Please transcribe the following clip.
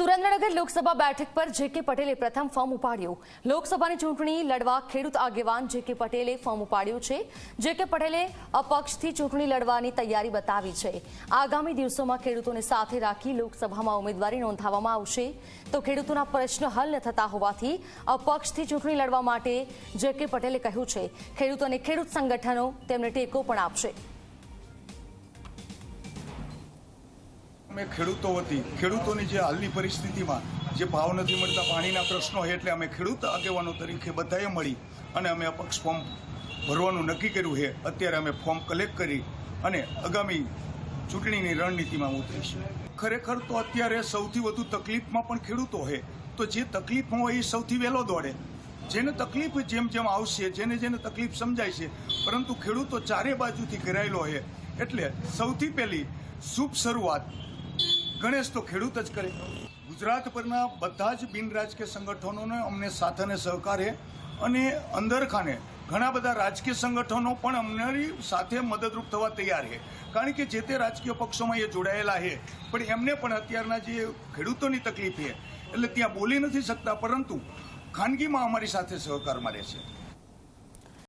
સુરેન્દ્રનગર લોકસભા બેઠક પર જે કે પટેલે પ્રથમ ફોર્મ ઉપાડ્યું. લોકસભાની ચૂંટણી લડવા ખેડૂત આગેવાન જે કે પટેલે ફોર્મ ઉપાડ્યું છે. જે કે પટેલે અપક્ષથી ચૂંટણી લડવાની તૈયારી બતાવી છે. આગામી દિવસોમાં ખેડૂતોને સાથે રાખી લોકસભામાં ઉમેદવારી નોંધાવવામાં આવશે. તો ખેડૂતોના પ્રશ્ન હલ ન થતા હોવાથી અપક્ષથી ચૂંટણી લડવા માટે જે કે પટેલે કહ્યું છે, ખેડૂતો અને ખેડૂત સંગઠનો તેમને ટેકો પણ આપશે. અમે ખેડૂતો વતી ખેડૂતોની જે હાલની પરિસ્થિતિમાં જે ભાવ નથી મળતા, પાણીના પ્રશ્નો હોય એટલે અમે ખેડૂત આગેવાનો તરીકે બધાએ મળી અને અમે અપક્ષ ફોર્મ ભરવાનું નક્કી કર્યું છે. અત્યારે અમે ફોર્મ કલેક્ટ કરી અને આગામી ચૂંટણીની રણનીતિમાં ઉતરીશું ખરેખર તો અત્યારે સૌથી વધુ તકલીફમાં પણ ખેડૂતો છે. તો જે તકલીફમાં હોય એ સૌથી વહેલો દોડે. જેને તકલીફ જેમ જેમ આવશે, જેને જેને તકલીફ સમજાય છે, પરંતુ ખેડૂતો ચારે બાજુથી ઘેરાયેલો છે. એટલે સૌથી પહેલી શુભ શરૂઆત ગણેશ તો ખેડૂત જ કરે. ગુજરાત પરના બધા જ બિન રાજકીય સંગઠનોને અમને સાથ અને સહકાર અને અંદરખાને ઘણા બધા રાજકીય સંગઠનો પણ અમનારી સાથે મદદરૂપ થવા તૈયાર છે. કારણ કે જે તે રાજકીય પક્ષોમાં એ જોડાયેલા છે, પણ એમને પણ અત્યારના જે ખેડૂતોની તકલીફ છે, એટલે ત્યાં બોલી નથી શકતા, પરંતુ ખાનગીમાં અમારી સાથે સહકાર મારે છે.